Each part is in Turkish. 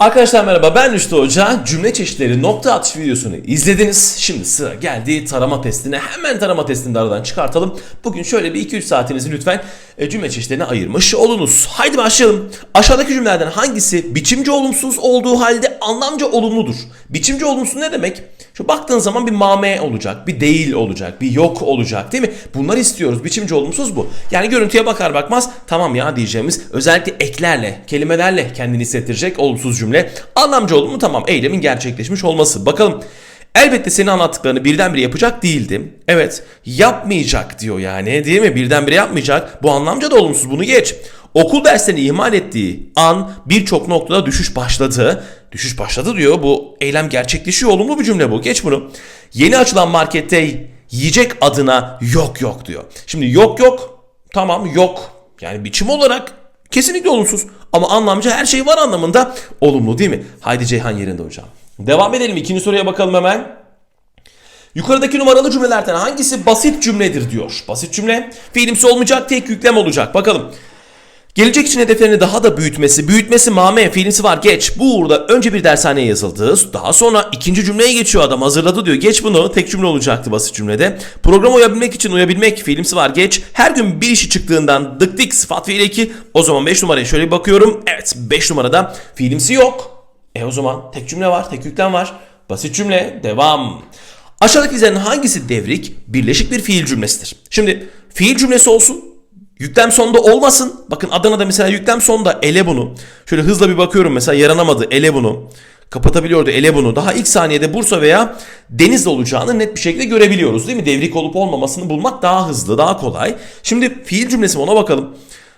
Arkadaşlar merhaba ben Rüştü Hoca. Cümle çeşitleri nokta atış videosunu izlediniz. Şimdi sıra geldi tarama testine. Hemen tarama testini de aradan çıkartalım. Bugün şöyle bir 2-3 saatinizi lütfen e, cümle çeşitlerine ayırmış olunuz. Haydi başlayalım. Aşağıdaki cümlelerden hangisi biçimci olumsuz olduğu halde anlamca olumludur? Biçimci olumsuz ne demek? Şu baktığın zaman bir mame olacak, bir değil olacak, bir yok olacak değil mi? Bunları istiyoruz. Biçimci olumsuz bu. Yani görüntüye bakar bakmaz tamam ya diyeceğimiz özellikle eklerle, kelimelerle kendini hissettirecek olumsuz cümle. Anlamcı olumlu tamam eylemin gerçekleşmiş olması. Bakalım Elbette senin anlattıklarını birdenbire yapacak değildim. Evet, yapmayacak diyor yani değil mi? Birdenbire yapmayacak. Bu anlamca da olumsuz bunu geç. Okul derslerini ihmal ettiği an birçok noktada düşüş başladı. Düşüş başladı diyor. Bu eylem gerçekleşiyor. Olumlu bir cümle bu. Geç bunu. Yeni açılan markette yiyecek adına yok yok diyor. Şimdi yok yok tamam yok. Yani biçim olarak kesinlikle olumsuz. Ama anlamca her şey var anlamında olumlu değil mi? Haydi Ceyhan yerinde hocam. Devam edelim. İkinci soruya bakalım hemen. Yukarıdaki numaralı cümlelerden hangisi basit cümledir diyor. Basit cümle fiilimsi olmayacak tek yüklem olacak. Bakalım. Gelecek için hedeflerini daha da büyütmesi, büyütmesi mame fiilimsi var geç. Bu uğurda önce bir dershaneye yazıldı. Daha sonra ikinci cümleye geçiyor adam hazırladı diyor. Geç bunu tek cümle olacaktı basit cümlede. Programa uyabilmek için uyabilmek fiilimsi var geç. Her gün bir işi çıktığından dık dik sıfat fiil eki. O zaman 5 numaraya şöyle bir bakıyorum. Evet 5 numarada fiilimsi yok. E o zaman tek cümle var, tek yüklem var. Basit cümle, devam. Aşağıdaki izlerin hangisi devrik, birleşik bir fiil cümlesidir? Şimdi fiil cümlesi olsun, yüklem sonunda olmasın. Bakın Adana'da mesela yüklem sonunda ele bunu. Şöyle hızla bir bakıyorum mesela yaranamadı ele bunu. Kapatabiliyordu ele bunu. Daha ilk saniyede Bursa veya Denizli olacağını net bir şekilde görebiliyoruz değil mi? Devrik olup olmamasını bulmak daha hızlı, daha kolay. Şimdi fiil cümlesi ona bakalım.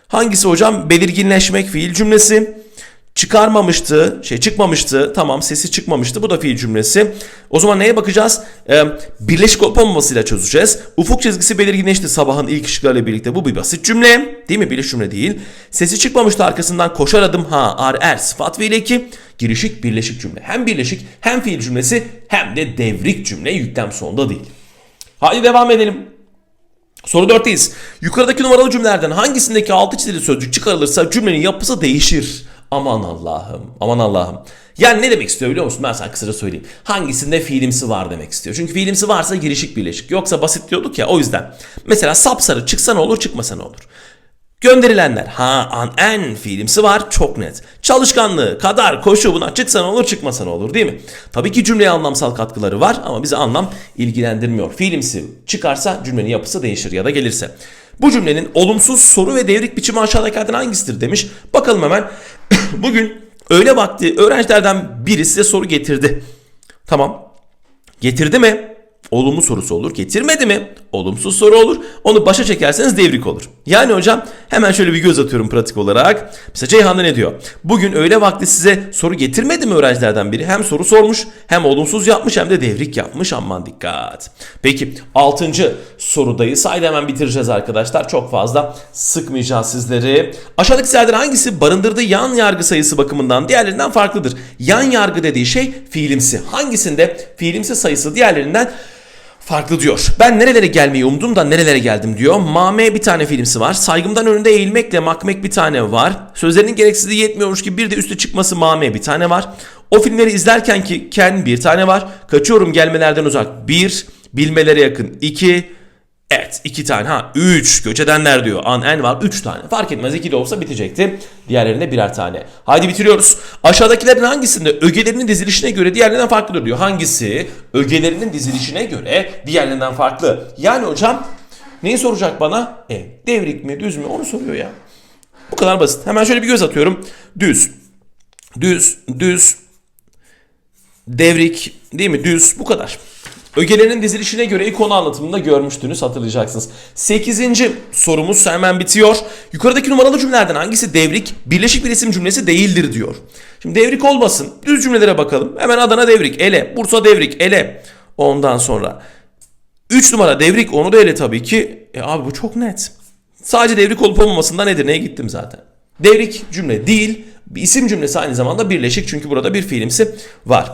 Hangisi hocam? Belirginleşmek fiil cümlesi çıkarmamıştı, şey çıkmamıştı. Tamam sesi çıkmamıştı. Bu da fiil cümlesi. O zaman neye bakacağız? Ee, birleşik olup olmamasıyla çözeceğiz. Ufuk çizgisi belirginleşti sabahın ilk ışıklarıyla birlikte. Bu bir basit cümle. Değil mi? Birleşik cümle değil. Sesi çıkmamıştı arkasından koşar adım ha ar er sıfat fiil eki. Girişik birleşik cümle. Hem birleşik hem fiil cümlesi hem de devrik cümle yüklem sonunda değil. Hadi devam edelim. Soru 4'teyiz. Yukarıdaki numaralı cümlelerden hangisindeki altı çizili sözcük çıkarılırsa cümlenin yapısı değişir. Aman Allah'ım, aman Allah'ım. Yani ne demek istiyor biliyor musun? Ben sana kısaca söyleyeyim. Hangisinde fiilimsi var demek istiyor. Çünkü fiilimsi varsa girişik birleşik. Yoksa basit diyorduk ya o yüzden. Mesela sapsarı çıksa ne olur çıkmasa ne olur. Gönderilenler. Ha an en fiilimsi var çok net. Çalışkanlığı, kadar, koşu buna çıksa ne olur çıkmasa ne olur değil mi? Tabii ki cümleye anlamsal katkıları var ama bizi anlam ilgilendirmiyor. Fiilimsi çıkarsa cümlenin yapısı değişir ya da gelirse. Bu cümlenin olumsuz soru ve devrik biçimi aşağıdakilerden hangisidir demiş. Bakalım hemen. Bugün öğle vakti öğrencilerden biri size soru getirdi. Tamam. Getirdi mi? Olumlu sorusu olur. Getirmedi mi? Olumsuz soru olur. Onu başa çekerseniz devrik olur. Yani hocam hemen şöyle bir göz atıyorum pratik olarak. Mesela Ceyhan'da ne diyor? Bugün öğle vakti size soru getirmedi mi öğrencilerden biri? Hem soru sormuş hem olumsuz yapmış hem de devrik yapmış. Aman dikkat. Peki 6. sorudayız. Haydi hemen bitireceğiz arkadaşlar. Çok fazla sıkmayacağız sizleri. Aşağıdaki sırlardan hangisi barındırdığı yan yargı sayısı bakımından diğerlerinden farklıdır? Yan yargı dediği şey fiilimsi. Hangisinde fiilimsi sayısı diğerlerinden farklı diyor. Ben nerelere gelmeyi umdum da nerelere geldim diyor. Mame bir tane filmsi var. Saygımdan önünde eğilmekle makmek bir tane var. Sözlerinin gereksizliği yetmiyormuş gibi bir de üste çıkması mame bir tane var. O filmleri izlerken ki ken bir tane var. Kaçıyorum gelmelerden uzak bir. Bilmelere yakın iki. Evet iki tane ha üç göç edenler diyor. An en var üç tane. Fark etmez iki de olsa bitecekti. Diğerlerinde birer tane. Haydi bitiriyoruz. Aşağıdakilerin hangisinde ögelerinin dizilişine göre diğerlerinden farklıdır diyor. Hangisi ögelerinin dizilişine göre diğerlerinden farklı? Yani hocam neyi soracak bana? E devrik mi düz mü onu soruyor ya. Bu kadar basit. Hemen şöyle bir göz atıyorum. Düz. Düz, düz, devrik değil mi? Düz bu kadar. Ögelerinin dizilişine göre ilk konu anlatımında görmüştünüz hatırlayacaksınız. 8. sorumuz hemen bitiyor. Yukarıdaki numaralı cümlelerden hangisi devrik, birleşik bir isim cümlesi değildir diyor. Şimdi devrik olmasın. Düz cümlelere bakalım. Hemen Adana devrik, ele. Bursa devrik, ele. Ondan sonra 3 numara devrik, onu da ele tabii ki. E abi bu çok net. Sadece devrik olup olmamasından Edirne'ye gittim zaten. Devrik cümle değil, isim cümlesi aynı zamanda birleşik çünkü burada bir fiilimsi var.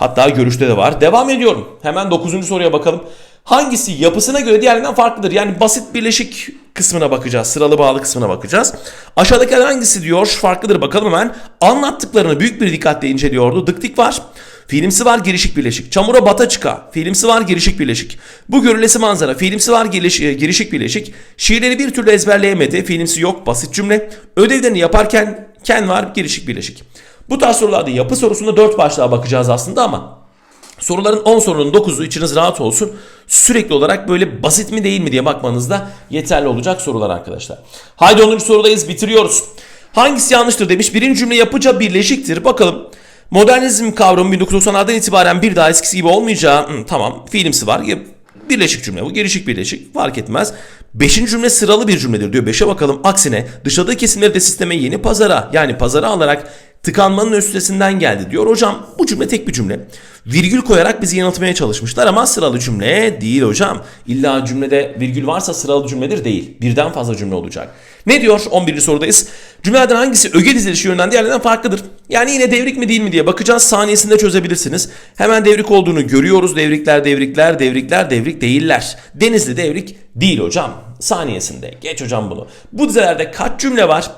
Hatta görüşte de var. Devam ediyorum. Hemen 9. soruya bakalım. Hangisi yapısına göre diğerlerinden farklıdır? Yani basit birleşik kısmına bakacağız. Sıralı bağlı kısmına bakacağız. Aşağıdakiler hangisi diyor farklıdır bakalım hemen. Anlattıklarını büyük bir dikkatle inceliyordu. Dık dik var. Fiilimsi var girişik birleşik. Çamura bata çıka. Fiilimsi var girişik birleşik. Bu görülesi manzara. Fiilimsi var e, girişik birleşik. Şiirleri bir türlü ezberleyemedi. Fiilimsi yok basit cümle. Ödevlerini yaparken ken var girişik birleşik. Bu tarz sorularda yapı sorusunda 4 başlığa bakacağız aslında ama Soruların 10 sorunun 9'u içiniz rahat olsun. Sürekli olarak böyle basit mi değil mi diye bakmanızda yeterli olacak sorular arkadaşlar. Haydi 10. sorudayız bitiriyoruz. Hangisi yanlıştır demiş. Birinci cümle yapıca birleşiktir. Bakalım. Modernizm kavramı 1990'lardan itibaren bir daha eskisi gibi olmayacağı hı, tamam fiilimsi var. Birleşik cümle bu. Gelişik birleşik fark etmez. Beşinci cümle sıralı bir cümledir diyor. Beşe bakalım. Aksine dışladığı kesimleri de sisteme yeni pazara yani pazara alarak tıkanmanın üstesinden geldi diyor. Hocam bu cümle tek bir cümle. Virgül koyarak bizi yanıltmaya çalışmışlar ama sıralı cümle değil hocam. İlla cümlede virgül varsa sıralı cümledir değil. Birden fazla cümle olacak. Ne diyor? 11. sorudayız. Cümlelerden hangisi öge dizilişi yönünden diğerlerinden farklıdır? Yani yine devrik mi değil mi diye bakacağız. Saniyesinde çözebilirsiniz. Hemen devrik olduğunu görüyoruz. Devrikler, devrikler, devrikler, devrik değiller. Denizli devrik değil hocam. Saniyesinde. Geç hocam bunu. Bu dizelerde kaç cümle var?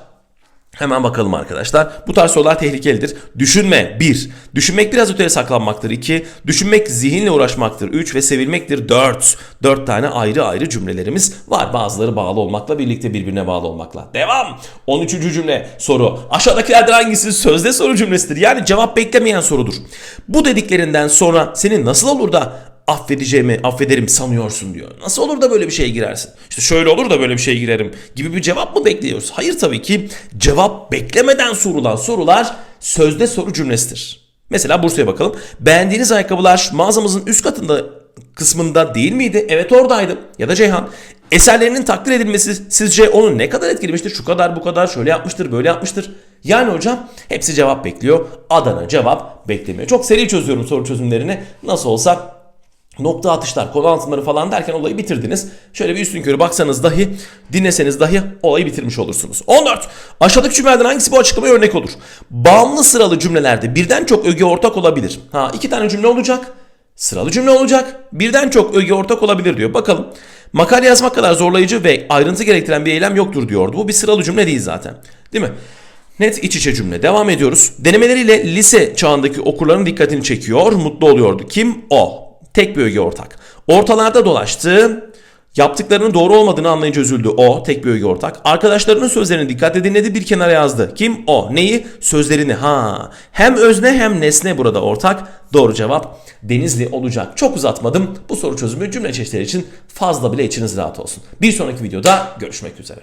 Hemen bakalım arkadaşlar. Bu tarz sorular tehlikelidir. Düşünme 1. Düşünmek biraz öteye saklanmaktır 2. Düşünmek zihinle uğraşmaktır 3 ve sevilmektir 4. 4 tane ayrı ayrı cümlelerimiz var. Bazıları bağlı olmakla birlikte birbirine bağlı olmakla. Devam. 13. cümle soru. Aşağıdakilerden hangisi sözde soru cümlesidir? Yani cevap beklemeyen sorudur. Bu dediklerinden sonra senin nasıl olur da affedeceğimi affederim sanıyorsun diyor. Nasıl olur da böyle bir şeye girersin? İşte şöyle olur da böyle bir şeye girerim gibi bir cevap mı bekliyoruz? Hayır tabii ki cevap beklemeden sorulan sorular sözde soru cümlesidir. Mesela Bursa'ya bakalım. Beğendiğiniz ayakkabılar mağazamızın üst katında kısmında değil miydi? Evet oradaydı. Ya da Ceyhan. Eserlerinin takdir edilmesi sizce onu ne kadar etkilemiştir? Şu kadar bu kadar şöyle yapmıştır böyle yapmıştır. Yani hocam hepsi cevap bekliyor. Adana cevap beklemiyor. Çok seri çözüyorum soru çözümlerini. Nasıl olsa nokta atışlar, konu anlatımları falan derken olayı bitirdiniz. Şöyle bir üstün körü baksanız dahi, dinleseniz dahi olayı bitirmiş olursunuz. 14. Aşağıdaki cümlelerden hangisi bu açıklamaya örnek olur? Bağımlı sıralı cümlelerde birden çok öge ortak olabilir. Ha iki tane cümle olacak. Sıralı cümle olacak. Birden çok öge ortak olabilir diyor. Bakalım. Makale yazmak kadar zorlayıcı ve ayrıntı gerektiren bir eylem yoktur diyordu. Bu bir sıralı cümle değil zaten. Değil mi? Net iç içe cümle. Devam ediyoruz. Denemeleriyle lise çağındaki okurların dikkatini çekiyor. Mutlu oluyordu. Kim? O. Tek bir öge ortak. Ortalarda dolaştı. Yaptıklarının doğru olmadığını anlayınca üzüldü. O tek bir öge ortak. Arkadaşlarının sözlerini dikkatle dinledi bir kenara yazdı. Kim? O. Neyi? Sözlerini. Ha. Hem özne hem nesne burada ortak. Doğru cevap Denizli olacak. Çok uzatmadım. Bu soru çözümü cümle çeşitleri için fazla bile içiniz rahat olsun. Bir sonraki videoda görüşmek üzere.